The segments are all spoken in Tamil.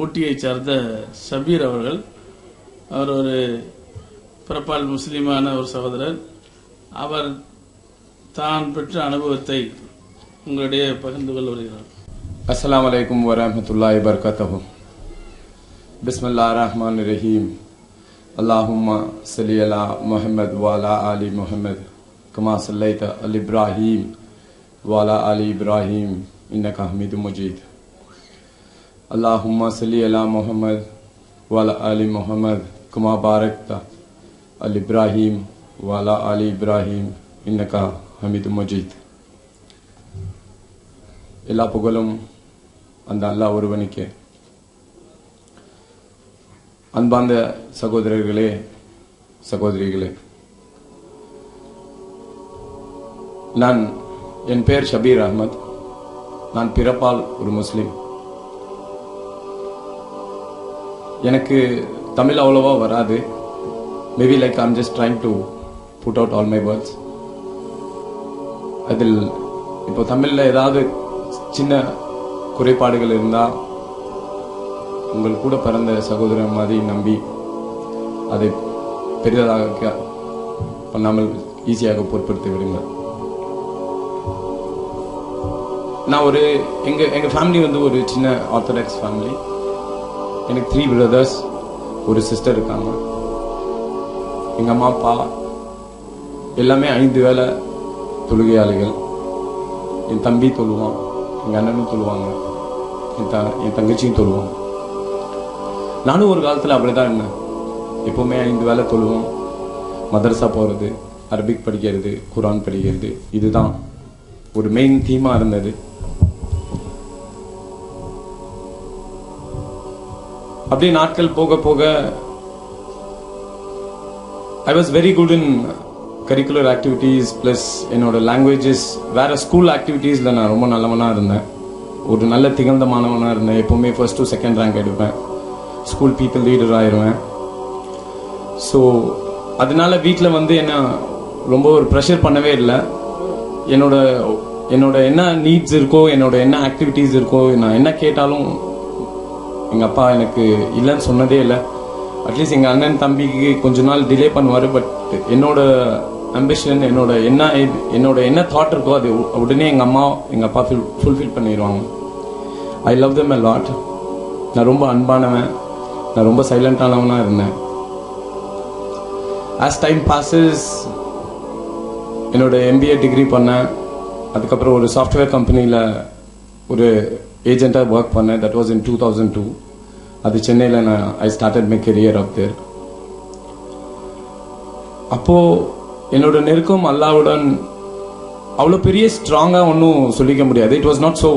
ஊட்டியை சார்ந்த சபீர் அவர்கள் அவர் ஒரு பிறப்பால் முஸ்லீமான ஒரு சகோதரர். அவர் தான் பெற்ற அனுபவத்தை உங்களுடைய பகிர்ந்து கொள்ள வருகிறார். அஸ்லாம் வலைக்கம் வரமத்துல்லாய் வர்கத்தகும் பிஸ்மில்லா ரஹ்மான் ரஹீம். அல்லாஹும்மா சலி அலா முஹமது வாலா அலி முஹமது கமா சல்லைத அல் இப்ராஹீம். وعلى آل إبراهيم إنك حميد مجيد. اللهم صل على محمد وعلى آل محمد كما باركت على إبراهيم وعلى آل إبراهيم إنك حميد مجيد. எல்லா புகழும் அந்த அல்லா ஒருவனுக்கே அன்பார்ந்த சகோதரர்களே சகோதரிகளே நான் என் பெயர் ஷபீர் அஹ்மத். நான் பிறப்பால் ஒரு முஸ்லீம். எனக்கு தமிழ் அவ்வளோவா வராது. Maybe like I'm just trying to put out all my words அதில் இப்போ தமிழில் ஏதாவது சின்ன குறைபாடுகள் இருந்தால் உங்கள் கூட பிறந்த சகோதரன் மாதிரி நம்பி அதை பெரிதாக பண்ணாமல் ஈஸியாக பொருட்படுத்தி விடுங்கள். நான் ஒரு எங்கள் எங்கள் ஃபேமிலி வந்து ஒரு சின்ன ஆர்த்தடாக்ஸ் ஃபேமிலி எனக்கு த்ரீ பிரதர்ஸ் ஒரு சிஸ்டர் இருக்காங்க. எங்கள் அம்மா அப்பா எல்லாமே ஐந்து வேலை தொழுகையாளிகள். என் தம்பி தொழுவான் எங்கள் அண்ணனும் தொழுவாங்க. என் த என் தங்கச்சியும் தொழுவாங்க நானும் ஒரு காலத்துல அப்படிதான் இருந்தேன். எப்போவுமே ஐந்து வேளை தொழுவோம். மதரசா போகிறது அரபிக் படிக்கிறது குரான் படிக்கிறது இதுதான். ஒரு மெயின் தீமாக இருந்தது. அப்படியே நாட்கள் போக போக I was very good in curricular activities plus என்னோட லாங்குவேஜஸ் வேற ஸ்கூல் ஆக்டிவிட்டீஸில் நான் ரொம்ப நல்லவனாக இருந்தேன். ஒரு நல்ல திகழ்ந்த மாணவனாக இருந்தேன். எப்போவுமே ஃபர்ஸ்ட் டு செகண்ட் ரேங்க் எடுப்பேன். ஸ்கூல் பீப்புள் லீடர் ஆயிடுவேன் ஸோ அதனால வீட்டில் வந்து என்ன ரொம்ப ஒரு ப்ரெஷர் பண்ணவே இல்லை. என்னோட என்னோட என்ன நீட்ஸ் இருக்கோ என்னோட என்ன ஆக்டிவிட்டீஸ் இருக்கோ நான் என்ன கேட்டாலும் எங்கள் அப்பா எனக்கு இல்லைன்னு சொன்னதே இல்லை. அட்லீஸ்ட் எங்கள் அண்ணன் தம்பிக்கு கொஞ்ச நாள் டிலே பண்ணுவார் பட் என்னோட அம்பிஷன் என்னோட என்ன என்னோட என்ன தாட் இருக்கோ அது உ- உடனே எங்கள் அம்மா எங்கள் அப்பா ஃபுல்ஃபில் பண்ணிடுவாங்க I love them a lot நான் ரொம்ப அன்பானவன். நான் ரொம்ப சைலண்டானவனாக இருந்தேன். ஆஸ் டைம் பாசஸ் என்னோட எம்பிஏ டிகிரி பண்ணேன். அதுக்கப்புறம் ஒரு சாஃப்ட்வேர் கம்பெனியில் ஒரு ஏஜென்ட்டாக ஒர்க் பண்ணேன் that was in two thousand two அது சென்னையில் நான் I started my career up there அப்போ என்னோட நெருக்கம் அல்லாவுடன் அவ்வளோ பெரிய ஸ்ட்ராங்காக ஒன்றும் சொல்லிக்க முடியாது. It was not so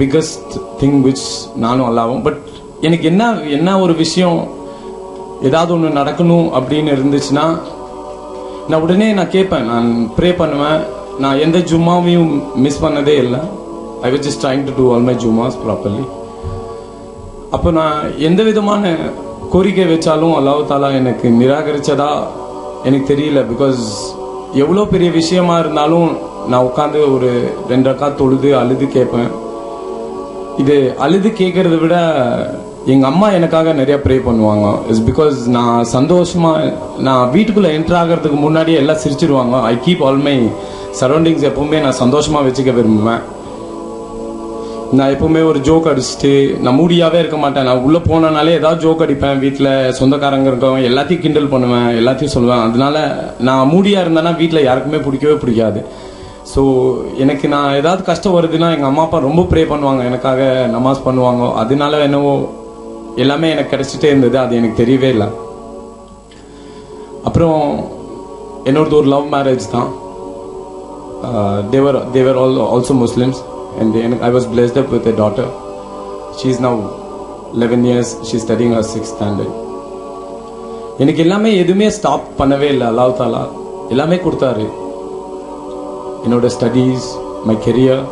biggest thing which நானும் அல்லாவும் பட் எனக்கு என்ன என்ன ஒரு விஷயம் ஏதாவது ஒன்று நடக்கணும் அப்படின்னு இருந்துச்சுன்னா நான் உடனே நான் கேட்பேன். நான் ப்ரே பண்ணுவேன். நான் எந்த ஜும்மாவையும் மிஸ் பண்ணதே இல்லை. I was just trying to do all my Jummas properly அப்போ நான் எந்த விதமான கோரிக்கை வச்சாலும் அல்லாஹ் தாலா எனக்கு நிராகரித்ததா எனக்கு தெரியல. பிகாஸ் எவ்வளோ பெரிய விஷயமா இருந்தாலும் நான் உட்காந்து ஒரு ரெண்டு அக்கா தொழுது அழுது கேட்பேன். இது அழுது கேட்கறத விட எங்கள் அம்மா எனக்காக நிறையா ப்ரே பண்ணுவாங்க. இட்ஸ் பிகாஸ் நான் சந்தோஷமாக நான் வீட்டுக்குள்ளே என்டர் ஆகிறதுக்கு முன்னாடியே எல்லாம் சிரிச்சிருவாங்க. I keep all my surroundings எப்பவுமே நான் சந்தோஷமாக வச்சுக்க விரும்புவேன். நான் எப்பவுமே ஒரு ஜோக் அடிச்சுட்டு நான் மூடியாவே இருக்க மாட்டேன். நான் உள்ள போனனாலே ஏதாவது ஜோக் அடிப்பேன். வீட்டில் சொந்தக்காரங்க இருக்கவங்க எல்லாத்தையும் கிண்டல் பண்ணுவேன் எல்லாத்தையும் சொல்லுவேன். அதனால நான் மூடியா இருந்தேன்னா வீட்டில் யாருக்குமே பிடிக்கவே பிடிக்காது. ஸோ எனக்கு நான் ஏதாவது கஷ்டம் வருதுன்னா எங்கள் அம்மா அப்பா ரொம்ப ப்ரே பண்ணுவாங்க. எனக்காக நமாஸ் பண்ணுவாங்க. அதனால என்னவோ எல்லாமே எனக்கு கிடைச்சிட்டே இருந்தது. அது எனக்கு தெரியவே இல்லை. அப்புறம் என்னோடது ஒரு லவ் மேரேஜ் தான். They are they are all also Muslims and then I was blessed up with a daughter. She's now 11 years. She's studying her sixth standard. எனக்கு எல்லாமே எதுவுமே ஸ்டாப் பண்ணவே இல்லை அல்லாஹ் தாலா எல்லாமே கொடுத்தாரு என்னோட studies my career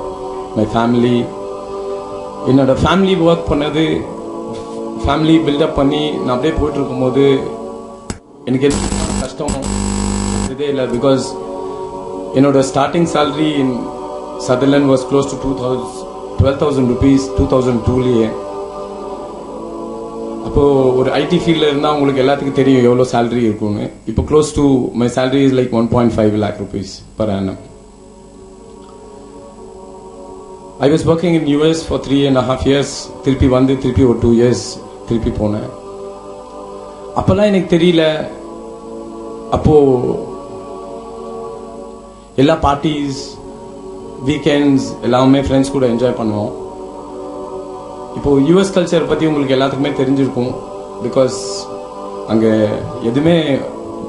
my family என்னோட ஃபேமிலி ஒர்க் பண்ணது ஃபேமிலி பில்டப் பண்ணி நான் அப்படியே போயிட்டு இருக்கும்போது எனக்கு எது கஷ்டம் இதே இல்லை பிகாஸ் என்னோட starting salary in Sutherland was close to 2000 12,000 rupees 2002லயே அப்போ ஒரு ஐடி ஃபீல்டில் இருந்தா உங்களுக்கு எல்லாத்துக்கும் தெரியும் எவ்வளோ சேலரி இருக்கும்னு. இப்போ close to my salary is like one point five lakh rupees per annum I was working in US for three and half years திருப்பி வந்து திருப்பி ஒரு டூ இயர்ஸ் திருப்பி போனேன். அப்போல்லாம் எனக்கு தெரியல. அப்போ எல்லா பார்ட்டிஸ் வீக்கெண்ட்ஸ் எல்லாமே ஃப்ரெண்ட்ஸ் கூட என்ஜாய் பண்ணுவோம். இப்போது யூஎஸ் கல்ச்சர் பற்றி உங்களுக்கு எல்லாத்துக்குமே தெரிஞ்சிருக்கும். பிகாஸ் அங்கே எதுவுமே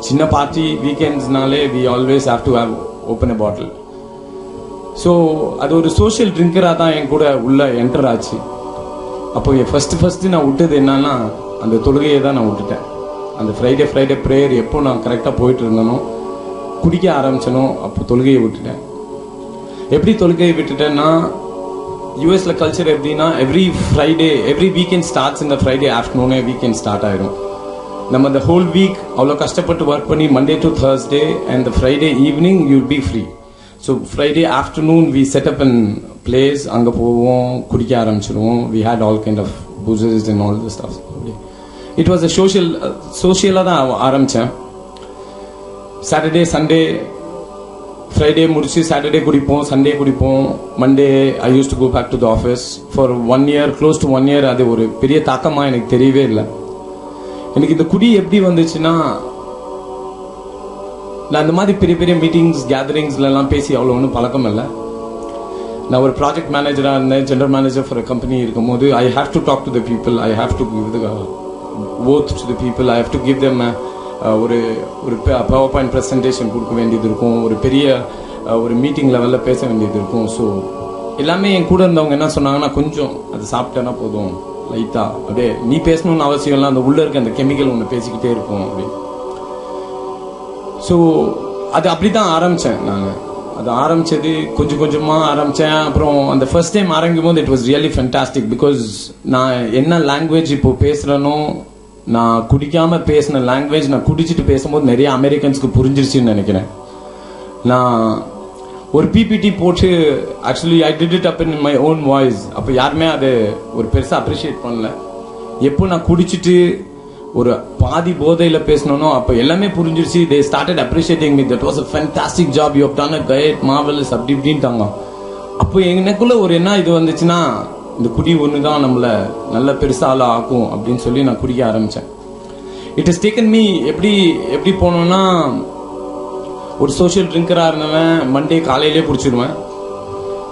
சின்ன party வீக்கெண்ட்ஸ்னாலே we always have to have open a bottle so அது ஒரு சோஷியல் ட்ரிங்கராக தான் என் கூட உள்ளே என்டர் ஆச்சு. அப்போ ஃபஸ்ட்டு ஃபஸ்ட்டு நான் விட்டது என்னன்னா அந்த தொழுகையை தான் நான் விட்டுட்டேன். அந்த ஃப்ரைடே ஃப்ரைடே ப்ரேயர் எப்போ நான் கரெக்டாக போயிட்டு இருந்தனோ குடிக்க ஆரம்பிச்சனோ அப்போ தொழுகையை விட்டுட்டேன். எப்படி தொழுகையை விட்டுட்டேன்னா யூஎஸ்ல கல்ச்சர் எப்படின்னா every Friday every weekend starts இந்த ஃப்ரைடே ஆஃப்டர்நூனே வீக்கெண்ட் ஸ்டார்ட் ஆயிடும் நம்ம இந்த ஹோல் வீக் அவ்வளோ கஷ்டப்பட்டு ஒர்க் பண்ணி Monday to Thursday and Friday evening you be free so Friday afternoon we set up an place அங்கே போவோம் குடிக்க ஆரம்பிச்சிடுவோம் we had all kind of boozes and all the stuff it was a social சோஷியலாக தான் ஆரம்பித்தேன் சாட்டர்டே சண்டே ஃப்ரைடே முடிச்சு சாட்டர்டே குடிப்போம் சண்டே குடிப்போம். Monday I use to go back to the office for one year close to one year அது ஒரு பெரிய தாக்கமாக எனக்கு தெரியவே இல்லை. எனக்கு இந்த குடி எப்படி வந்துச்சுன்னா நான் அந்த மாதிரி பெரிய பெரிய மீட்டிங்ஸ் கேதரிங்ஸ்லாம் பேசி அவ்வளோ ஒன்றும் பழக்கம் இல்லை. நான் ஒரு ப்ராஜெக்ட் மேனேஜராக இருந்தேன் ஜென்ரல் மேனேஜர் ஃபார் கம்பெனி இருக்கும்போது I have to talk to the people I have to give the oath to the people I have to give them ஒரு ஒரு பவர் பாயிண்ட் ப்ரெசன்டேஷன் கொடுக்க வேண்டியது இருக்கும் ஒரு பெரிய ஒரு மீட்டிங் லெவலில் பேச வேண்டியது இருக்கும் ஸோ எல்லாமே என் கூட இருந்தவங்க என்ன சொன்னாங்கன்னா கொஞ்சம் அது சாப்பிட்டேன்னா போதும். லைட்டா அப்படியே நீ பேசணும்னு அவசியம் இல்லை. அந்த உள்ள இருக்க அந்த கெமிக்கல் ஒன்று பேசிக்கிட்டே இருக்கும். அப்படி ஸோ அது அப்படிதான் ஆரம்பித்தேன் நான். அது ஆரம்பிச்சது கொஞ்சம் கொஞ்சமாக ஆரம்பித்தேன் அப்புறம் அந்த ஃபர்ஸ்ட் டைம் ஆரம்பிக்கும் போது it was really fantastic because நான் என்ன லாங்குவேஜ் இப்போ பேசுகிறேனோ நான் குடிக்காம பேசின லாங்குவேஜ் நான் குடிச்சிட்டு பேசும்போது நிறைய அமெரிக்கன்ஸ்க்கு புரிஞ்சிருச்சுன்னு நினைக்கிறேன். நான் ஒரு பிபிடி போட்டு actually I did it up in my own voice அப்போ யாருமே அது ஒரு பெருசாக அப்ரிஷியேட் பண்ணல. எப்போ நான் குடிச்சிட்டு ஒரு பாதி போதையில் பேசணும் அப்போ எல்லாமே புரிஞ்சிருச்சு. They started appreciating me that was a fantastic job you done a guide marvels அப்படி இப்படின்ட்டாங்க. அப்போ எனக்குள்ள ஒரு என்ன இது வந்துச்சுன்னா இந்த குடி ஒன்று தான் நம்மளை நல்ல பெருசால ஆளா ஆக்கும் அப்படின்னு சொல்லி நான் குடிக்க ஆரம்பித்தேன் இட் இஸ் டேக்கன் மீ எப்படி எப்படி போனோம்னா ஒரு சோஷியல் ட்ரிங்கராக இருந்தவன் மண்டே காலையிலே பிடிச்சிடுவேன்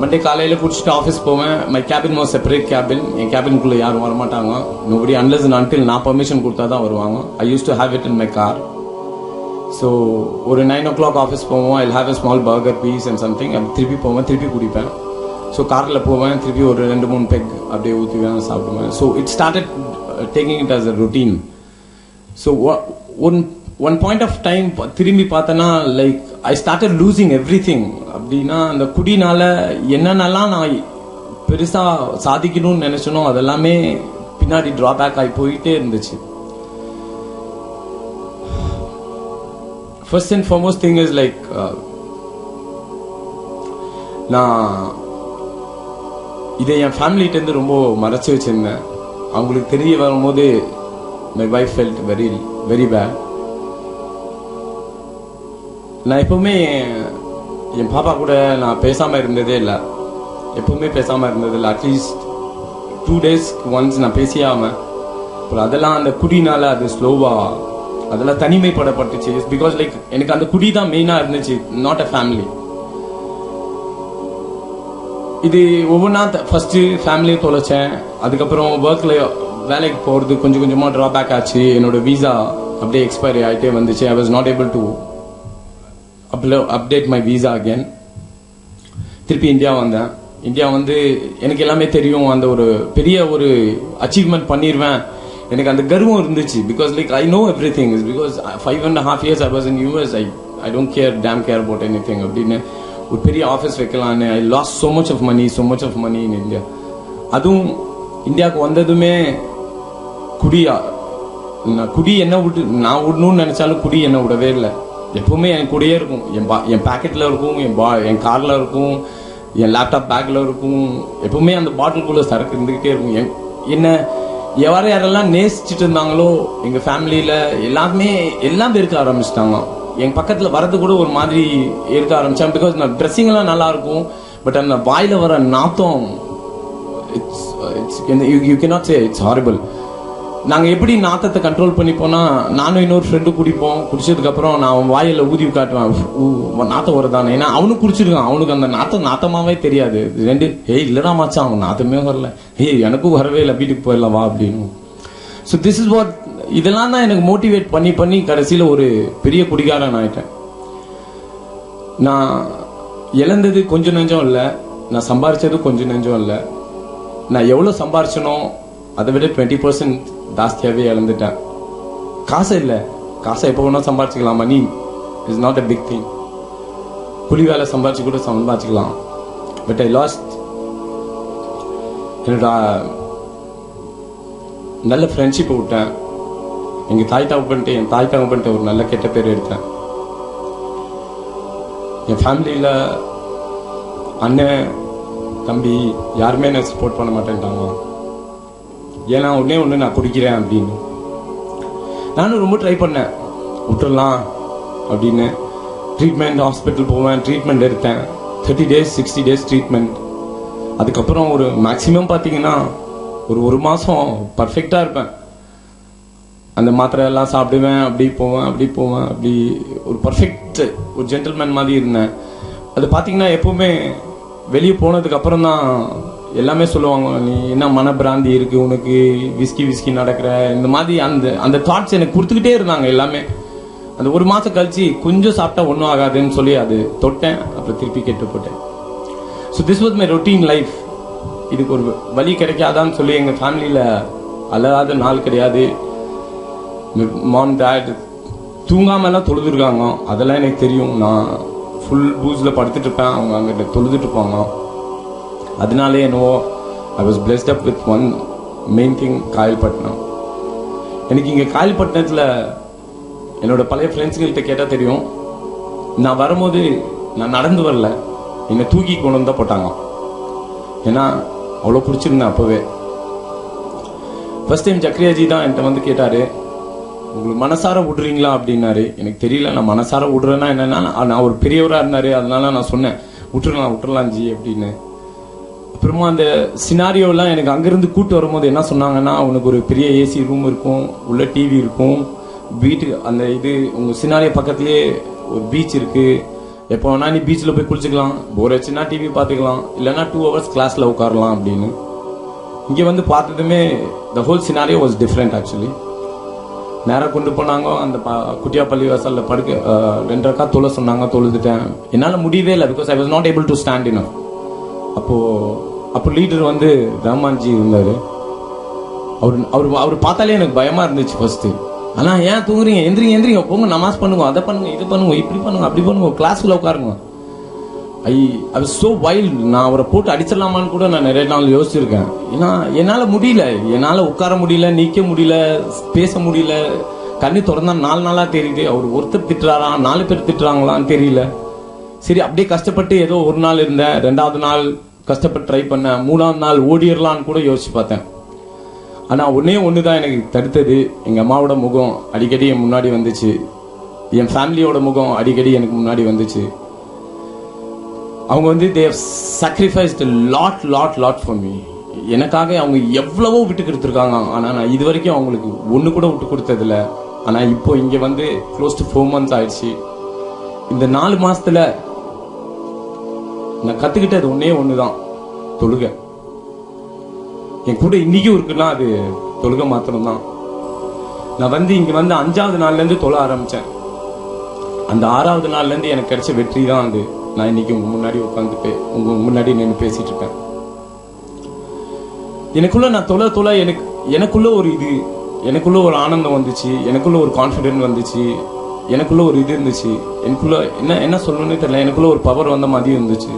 மண்டே காலையில் பிடிச்சிட்டு ஆஃபீஸ் போவேன். My cabin more separate cabin என் கேபின்குள்ளே யாரும் வரமாட்டாங்க. நோபடி அன்லஸ் அன்டில் நான் பர்மிஷன் கொடுத்தா தான் வருவாங்க. I use to have it in my car so ஒரு நைன் ஓ கிளாக் ஆஃபீஸ் போவோம். I have a small burger piece and something அப்படி திருப்பி போவேன் திருப்பி குடிப்பேன். ஸோ காரில் போவேன் திருப்பி ஒரு ரெண்டு மூணு பெக் அப்படியே ஊற்றுவேன் சாப்பிடுவேன். So it started taking it as a routine so one one point of time திரும்பி பார்த்தேன்னா like I started losing everything அப்படின்னா அந்த குடினால என்னென்னலாம் நான் பெருசாக சாதிக்கணும்னு நினச்சனோ அதெல்லாமே பின்னாடி ட்ராபேக் ஆகி போயிட்டே இருந்துச்சு. First and foremost thing is like நான் இதை என் ஃபேமிலிகிட்டேருந்து ரொம்ப மறைச்சி வச்சிருந்தேன். அவங்களுக்கு தெரிய வரும்போது my wife felt very very bad நான் எப்பவுமே என்- பாப்பா கூட நான் பேசாமல் இருந்ததே இல்லை. எப்போவுமே பேசாமல் இருந்தது இல்லை. அட்லீஸ்ட் டூ டேஸ் ஒன்ஸ் நான் பேசியாமல் அப்புறம் அதெல்லாம் அந்த குடினால அது ஸ்லோவாக அதெல்லாம் தனிமைப்படப்பட்டுச்சு பிகாஸ் லைக் எனக்கு அந்த குடி தான் மெயினாக இருந்துச்சு. நாட் அ ஃபேமிலி இது ஒவ்வொன்றா ஃபஸ்ட்டு ஃபேமிலியை தொலைச்சேன். அதுக்கப்புறம் ஒர்க்கில் வேலைக்கு போகிறது கொஞ்சம் கொஞ்சமாக ட்ராபேக் ஆச்சு. என்னோட வீசா அப்படியே எக்ஸ்பைரி ஆகிட்டே வந்துச்சு. I was not able to update my visa again திருப்பி இந்தியா வந்தேன். இந்தியா வந்து எனக்கு எல்லாமே தெரியும். அந்த ஒரு பெரிய ஒரு அச்சீவ்மெண்ட் பண்ணிடுவேன் எனக்கு அந்த கர்வம் இருந்துச்சு. Because like I know everything is because five and half years I was in US I I don't care damn care about anything அப்படின்னு. ஒரு பெரிய ஆஃபீஸ் வைக்கலான்னு. I lost so much of money so much of money in India அதுவும் இந்தியாவுக்கு வந்ததுமே குடியா நான் குடி என்ன விட்டு நான் விடணும்னு நினச்சாலும் குடி என்ன விடவே இல்லை. எப்பவுமே என் கூடயே இருக்கும். என் பா என் பேக்கெட்டில் இருக்கும் என் பா என் காரில் இருக்கும் என் லேப்டாப் பேக்கில் இருக்கும். எப்பவுமே அந்த பாட்டிலுக்குள்ளே சரக்கு இருந்துக்கிட்டே இருக்கும். என்- என்ன எவ்வாறு யாரெல்லாம் நேசிச்சுட்டு இருந்தாங்களோ எங்கள் ஃபேமிலியில் எல்லாருமே எல்லாம் பேருக்கு ஆரம்பிச்சிட்டாங்க என் பக்கத்தில் வரது கூட ஒரு மாதிரி இருக்க ஆரம்பித்தேன் பிகாஸ் நான் ட்ரெஸ்ஸிங்லாம் நல்லாயிருக்கும் பட் அந்த வாயில் வர நாத்தம் it's it's you you cannot say it's horrible நாங்கள் எப்படி நாத்தத்தை கண்ட்ரோல் பண்ணி நானும் இன்னொரு ஃப்ரெண்டு குடிப்போம். குடிச்சதுக்கப்புறம் நான் அவன் வாயில் ஊதி காட்டுவேன். நாத்தம் வருதானே? ஏன்னா அவனும் குடிச்சிருக்கான். அவனுக்கு அந்த நாத்தம் நாத்தமாகவே தெரியாது. ரெண்டு ஏய் இல்லைடா மாச்சான் அவன் நாத்தமே வரல. ஏய் எனக்கும் வரவே இல்லை. வீட்டுக்கு போயிடலாம் வா அப்படின்னு. ஸோ திஸ் இஸ் வாட் இதெல்லாம் தான் எனக்கு மோட்டிவேட் பண்ணி பண்ணி கடைசியில் ஒரு பெரிய குடிகாரன் ஆயிட்டேன். நான் இழந்தது கொஞ்சம் நெஞ்சம் இல்லை. நான் சம்பாரிச்சது கொஞ்சம் நெஞ்சம் இல்லை. நான் எவ்வளோ சம்பாரிச்சனோ அதை விட டுவெண்ட்டி பர்சன்ட் ஜாஸ்தியாகவே இழந்துட்டேன். காசு இல்லை. காசை எப்போ வேணால் சம்பாரிச்சிக்கலாம்? Money is not a big thing புலி வேலை சம்பாரிச்சு கூட சம்பாரிச்சிக்கலாம். பட் ஐ லாஸ்ட் என்னோட நல்ல ஃப்ரெண்ட்ஷிப்பை விட்டேன். எங்கள் தாய் தகப்பன்ட்டு என் தாய் தகப்பன்ட்டு ஒரு நல்ல கெட்ட பேர் எடுத்தேன். என் ஃபேமிலியில் அண்ணன் தம்பி யாருமே என்ன சப்போர்ட் பண்ண மாட்டேன்ட்டாங்க. ஏன்னா உடனே ஒன்று நான் குடிக்கிறேன் அப்படின்னு. நானும் ரொம்ப ட்ரை பண்ணேன். விட்டுடலாம் அப்படின்னு. ட்ரீட்மெண்ட் ஹாஸ்பிட்டல் போவேன் ட்ரீட்மெண்ட் எடுத்தேன். Thirty days sixty days treatment அதுக்கப்புறம் ஒரு மேக்ஸிமம் பார்த்தீங்கன்னா ஒரு ஒரு மாதம் பர்ஃபெக்டாக இருப்பேன். அந்த மாத்திரை எல்லாம் சாப்பிடுவேன் அப்படி போவேன் அப்படி போவேன் அப்படி ஒரு பர்ஃபெக்ட் ஒரு ஜென்டில்மேன் மாதிரி இருந்தேன். அது பார்த்தீங்கன்னா எப்பவுமே வெளியே போனதுக்கு அப்புறம் தான் எல்லாமே சொல்லுவாங்க நீ என்ன மனப்பிராந்தி இருக்கு உனக்கு? விஸ்கி விஸ்கி நடக்கிற? இந்த மாதிரி அந்த அந்த தாட்ஸ் எனக்கு கொடுத்துக்கிட்டே இருந்தாங்க எல்லாமே. அந்த ஒரு மாதம் கழிச்சு கொஞ்சம் சாப்பிட்டா ஒன்றும் ஆகாதுன்னு சொல்லி அது தொட்டேன் அப்புறம் திருப்பி கெட்டு போட்டேன். So this was my routine life இதுக்கு ஒரு வழி கிடைக்காதான்னு சொல்லி எங்கள் ஃபேமிலியில் அழகாத நாள் கிடையாது. மாம் டேட் தூங்காமலாம் தொழுதுருக்காங்க. அதெல்லாம் எனக்கு தெரியும். நான் ஃபுல் பூஸில் படுத்துட்டு இருப்பேன் அவங்க அங்கிட்ட தொழுதுட்டு இருப்பாங்க அதனாலே என்னவோ I was blessed up with one main thing Kayalpattinam. எனக்கு இங்கே காயல்பட்டினத்தில் என்னோட பழைய ஃப்ரெண்ட்ஸுங்கள்கிட்ட கேட்டால் தெரியும். நான் வரும்போது நான் நடந்து வரல. என்னை தூக்கி கொண்டு வந்து தான் போட்டாங்க. ஏன்னா அவ்வளோ பிடிச்சிருந்தேன் அப்போவே. ஃபர்ஸ்ட் டைம் ஜக்ரியாஜி தான் என்கிட்ட வந்து கேட்டார். உங்களுக்கு மனசார விடுறீங்களா அப்படின்னாரு. எனக்கு தெரியல நான் மனசார விடுறேன்னா என்னன்னா நான் ஒரு பெரியவரா இருந்தாரு அதனால நான் சொன்னேன் விட்டுறலாம் விட்டுறலாம் ஜி அப்படின்னு. அப்புறமா அந்த சினாரியோலாம் எனக்கு அங்கிருந்து கூட்டு வரும்போது என்ன சொன்னாங்கன்னா உனக்கு ஒரு பெரிய ஏசி ரூம் இருக்கும் உள்ள டிவி இருக்கும் வீட்டு அந்த இது உங்க சினாரியோ பக்கத்துலயே ஒரு பீச் இருக்கு. எப்போ வேணா நீ பீச்சில் போய் குளிச்சுக்கலாம் போர் வச்சுன்னா டிவி பார்த்துக்கலாம் இல்லைன்னா டூ ஹவர்ஸ் கிளாஸில் உட்காரலாம் அப்படின்னு. இங்கே வந்து பார்த்ததுமே the whole scenario was different actually நேராக கொண்டு போனாங்க. அந்த ப- குட்டியா பள்ளி வாசல்ல படுக்க அஹ், ரெண்டு ரக்கா தொலை சொன்னாங்க. தொழுதுட்டேன். என்னால் முடியவே இல்லை because I was not able to stand in அப்போ அப்போ லீடர் வந்து ரஹ்மான்ஜி இருந்தார். அவர் அவர் அவர் பார்த்தாலே எனக்கு பயமா இருந்துச்சு ஃபஸ்ட்டு ஆனால் ஏன் தூங்குறீங்க? எந்திரிங்க எந்திரிங்க. போங்க நமாஸ் பண்ணுங்க அதை பண்ணுங்க இது பண்ணுங்க இப்படி பண்ணுங்க அப்படி பண்ணுங்க கிளாஸ்ல உட்காருங்க. ஐ அது சோ வைல்ட் நான் அவரை போட்டு அடிச்சிடலாமான்னு கூட நான் நிறைய நாள் யோசிச்சிருக்கேன். ஏன்னா என்னால் முடியல. என்னால் உட்கார முடியல நிற்க முடியல பேச முடியல. கண்ணு திறந்தா நாலு நாளாக தெரியுது. அவர் ஒருத்தர் திட்டுறாரா நாலு பேர் திட்டுறாங்களான்னு தெரியல. சரி அப்படியே கஷ்டப்பட்டு ஏதோ ஒரு நாள் இருந்தேன். ரெண்டாவது நாள் கஷ்டப்பட்டு ட்ரை பண்ணேன். மூணாவது நாள் ஓடிடலான்னு கூட யோசிச்சு பார்த்தேன். ஆனா ஒன்னே தான் எனக்கு தடுத்தது. எங்கள் அம்மாவோட முகம் அடிக்கடி என் முன்னாடி வந்துச்சு. என் ஃபேமிலியோட முகம் அடிக்கடி எனக்கு முன்னாடி வந்துச்சு. அவங்க வந்து they sacrifice lot lot lot for me எனக்காக அவங்க எவ்வளவோ விட்டு கொடுத்துருக்காங்க. ஆனால் நான் இது வரைக்கும் அவங்களுக்கு ஒன்று கூட விட்டு கொடுத்ததில்ல. ஆனால் இப்போ இங்கே வந்து க்ளோஸ் டு ஃபோர் மந்த்ஸ் ஆயிடுச்சு. இந்த நாலு மாதத்தில் நான் கற்றுக்கிட்டது ஒன்றே ஒன்று தான் தொழுக. என் கூட இன்னைக்கும் இருக்குன்னா அது தொழுக மாத்திரம்தான். நான் வந்து இங்கே வந்து அஞ்சாவது நாள்லேருந்து தொழ ஆரம்பித்தேன் அந்த ஆறாவது நாள்லேருந்து எனக்கு கிடைச்ச வெற்றி தான் அது. நான் இன்னைக்கு உங்கள் முன்னாடி உட்காந்து உங்க முன்னாடி நின்று பேசிட்டு இருக்கேன் எனக்குள்ள நான் தொலை தொலை எனக்கு எனக்குள்ள ஒரு இது எனக்குள்ள ஒரு ஆனந்தம் வந்துச்சு எனக்குள்ள ஒரு கான்ஃபிடென்ட் வந்துச்சு எனக்குள்ள ஒரு இது இருந்துச்சு எனக்குள்ள என்ன என்ன சொல்லணும்னு தெரியல எனக்குள்ள ஒரு பவர் வந்த மாதிரி இருந்துச்சு.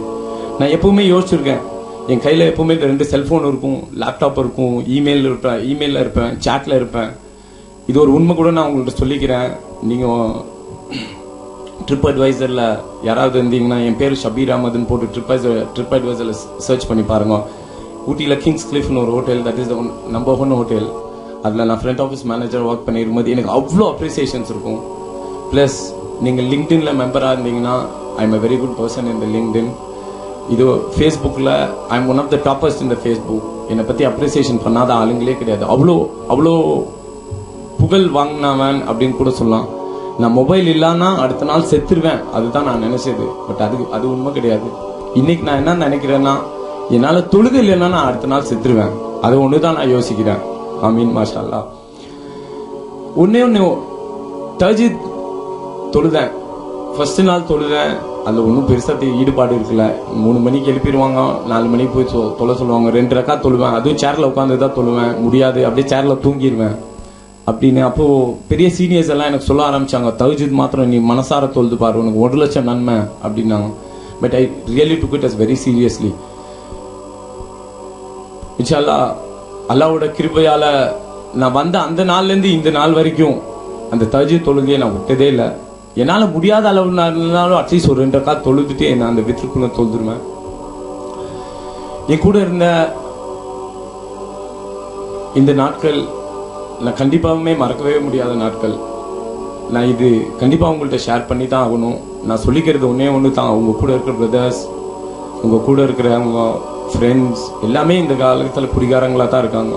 நான் எப்பவுமே யோசிச்சிருக்கேன். என் கையில் எப்பவுமே ரெண்டு செல்ஃபோன் இருக்கும் லேப்டாப் இருக்கும் இமெயில் இருப்பேன் இமெயிலில் இருப்பேன் சேட்டில் இருப்பேன். இது ஒரு உண்மை கூட நான் உங்கள்கிட்ட சொல்லிக்கிறேன். நீங்கள் ட்ரிப் அட்வைசரில் யாராவது இருந்தீங்கன்னா என் பேர் ஷபீர் அஹமதுன்னு போட்டு ட்ரிப் ட்ரிப் அட்வைசரில் சர்ச் பண்ணி பாருங்க. ஊட்டியில் கிங்ஸ் கிளிஃப்னு ஒரு hotel that is the number one hotel அதில் நான் ஃப்ரண்ட் ஆஃபீஸ் மேனேஜர் ஒர்க் பண்ணியிருக்கும்போது எனக்கு அவ்வளோ அப்ரிசியேஷன்ஸ் இருக்கும். ப்ளஸ் நீங்கள் லிங்க்டின்ல மெம்பராக இருந்தீங்கன்னா I am a very good person in the LinkedIn இது ஃபேஸ்புக்கில் I am one of the toppest இந்த ஃபேஸ்புக் என்னை பற்றி அப்ரிசியேஷன் பண்ணாத ஆளுங்களே கிடையாது. அவ்வளோ அவ்வளோ புகழ் வாங்கினவன் அப்படின்னு கூட சொல்லலாம். நான் மொபைல் இல்லைன்னா அடுத்த நாள் செத்துருவேன். அதுதான் நான் நினைச்சது. பட் அது அது உண்மை கிடையாது. இன்னைக்கு நான் என்ன நினைக்கிறேன்னா என்னால தொழுது இல்லைன்னா நான் அடுத்த நாள் செத்துருவேன். அது ஒன்று தான் நான் யோசிக்கிறேன். ஆமீன் மீன் அல்லா ஒன்னே ஒன்று தஜித் தொழுதேன். ஃபர்ஸ்ட் நாள் தொழுதேன். அதில் ஒன்றும் பெருசாக ஈடுபாடு இருக்குல்ல மூணு மணிக்கு எழுப்பிடுவாங்க. நாலு மணிக்கு போய் சொ தொலை சொல்லுவாங்க. ரெண்டு ரக்கா தொழுவேன். அதுவும் சேரில் உட்காந்து தான் தொழுவேன். முடியாது. அப்படியே சேரில் தூங்கிடுவேன் அப்படின்னு. அப்போ பெரிய சீனியர்ஸ் எல்லாம் எனக்கு சொல்ல ஆரம்பிச்சாங்க தௌஜித் மாத்திரம் நீ மனசார தொழுது பாரு உனக்கு ஒரு லட்சம் நன்மை அப்படின்னாங்க. But I really took it as very seriously இன்ஷால்லா அல்லாவோட கிருபையால நான் வந்த அந்த நாள்ல இருந்து இந்த நாள் வரைக்கும் அந்த தஜி தொழுகையை நான் விட்டதே இல்லை. என்னால முடியாத அளவு இருந்தாலும் அட்லீஸ்ட் ஒரு ரெண்டு கால் தொழுதுட்டு நான் அந்த வித்திற்குள்ள தொழுதுருவேன். என் கூட இருந்த இந்த நாட்கள் நான் கண்டிப்பாகவுமே மறக்கவே முடியாத நாட்கள். நான் இது கண்டிப்பாக உங்கள்கிட்ட ஷேர் பண்ணி தான் ஆகணும். நான் சொல்லிக்கிறது ஒன்னே ஒன்று தான் உங்கள் கூட இருக்கிற பிரதர்ஸ் உங்கள் கூட இருக்கிற அவங்க ஃப்ரெண்ட்ஸ் எல்லாமே இந்த காலத்தில் குடிகாரங்களாக தான் இருக்காங்க.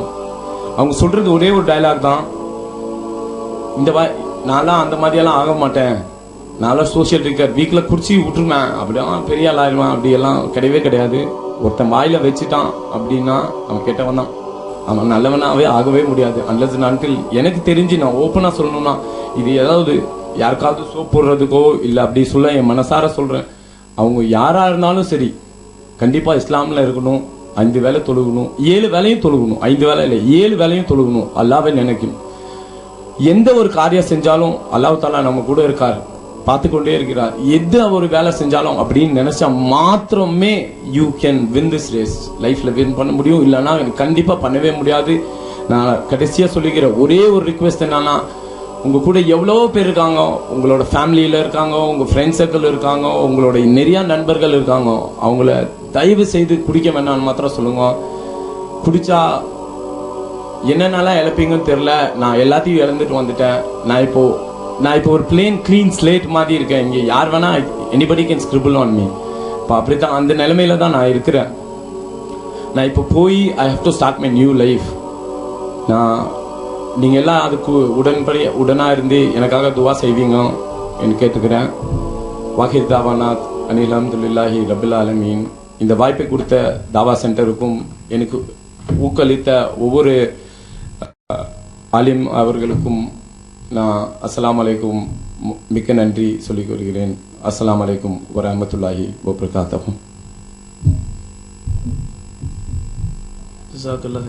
அவங்க சொல்கிறது ஒரே ஒரு டயலாக் தான். இந்த வா நான்லாம் அந்த மாதிரியெல்லாம் ஆக மாட்டேன். நான்லாம் சோஷியல் ட்ரிங்கர் வீட்டில் குடிச்சி விட்டுருவேன். அப்படியே பெரிய ஆள் ஆயிடுவேன். அப்படியெல்லாம் கிடையவே கிடையாது. ஒருத்தன் வாயில் வச்சுட்டான் அப்படின்னா அவன் கெட்டவன் தான். அவன் நல்லவனாவே ஆகவே முடியாது. அல்லது நாட்கள் எனக்கு தெரிஞ்சு நான் ஓப்பனா சொல்லணும்னா இது ஏதாவது யாருக்காவது சோப் போடுறதுக்கோ இல்லை அப்படி சொல்ல என் மனசார சொல்றேன். அவங்க யாரா இருந்தாலும் சரி கண்டிப்பா இஸ்லாம்ல இருக்கணும் ஐந்து வேலை தொழுகணும் ஏழு வேலையும் தொழுகணும். ஐந்து வேலை இல்லை ஏழு வேலையும் தொழுகணும். அல்லாவே நினைக்கணும். எந்த ஒரு காரியம் செஞ்சாலும் அல்லாஹ் தாலா நம்ம கூட இருக்கார். பார்த்து கொண்டே இருக்கிறார். எது அவர் வேலை செஞ்சாலும் அப்படின்னு நினைச்சா மாத்திரமே you can win this race லைஃப்ல வின் பண்ண முடியும். இல்லைன்னா எனக்கு கண்டிப்பா பண்ணவே முடியாது. நான் கடைசியா சொல்லிக்கிற ஒரே ஒரு ரிக்வெஸ்ட் என்னன்னா உங்க கூட எவ்வளோ பேர் இருக்காங்க. உங்களோட ஃபேமிலியில இருக்காங்க. உங்க ஃப்ரெண்ட் சர்க்கிள் இருக்காங்க. உங்களோட நிறைய நண்பர்கள் இருக்காங்க. அவங்கள தயவு செய்து குடிக்க வேண்டாம்னு மாத்திரம் சொல்லுங்க. குடிச்சா என்னென்னலாம் இழப்பீங்கன்னு தெரில நான் எல்லாத்தையும் இழந்துட்டு வந்துட்டேன். நான் இப்போ நான் இப்போ ஒரு பிளேன் க்ளீன் ஸ்லேட் மாதிரி இருக்கேன். இங்கே யார் வேணா anybody can scribble on me இப்போ அப்படி தான் அந்த நிலமையில தான் நான் இருக்கிறேன். நான் இப்போ போய் I have to start my new life நான் நீங்கள் எல்லாம் அதுக்கு உடன்படி உடனாக இருந்து எனக்காக துவா செய்வீங்க. என்று கேட்டுக்கிறேன். வாஹிர் தாவாநாத் அனில் அஹமதுல்லாஹி ரபுல் ஆலமீன். இந்த வாய்ப்பை கொடுத்த தாவா சென்டருக்கும் எனக்கு ஊக்களித்த ஒவ்வொரு அலிம் ஆலிம் அவர்களுக்கும் நான் அஸ்லாம் அலைக்கும் மிக்க நன்றி சொல்லிக் கொள்கிறேன் அஸ்லாம் அலைக்கும் வரமத்துல்லாஹி வபரகாத்தஹு ஜிசாக்குல்லா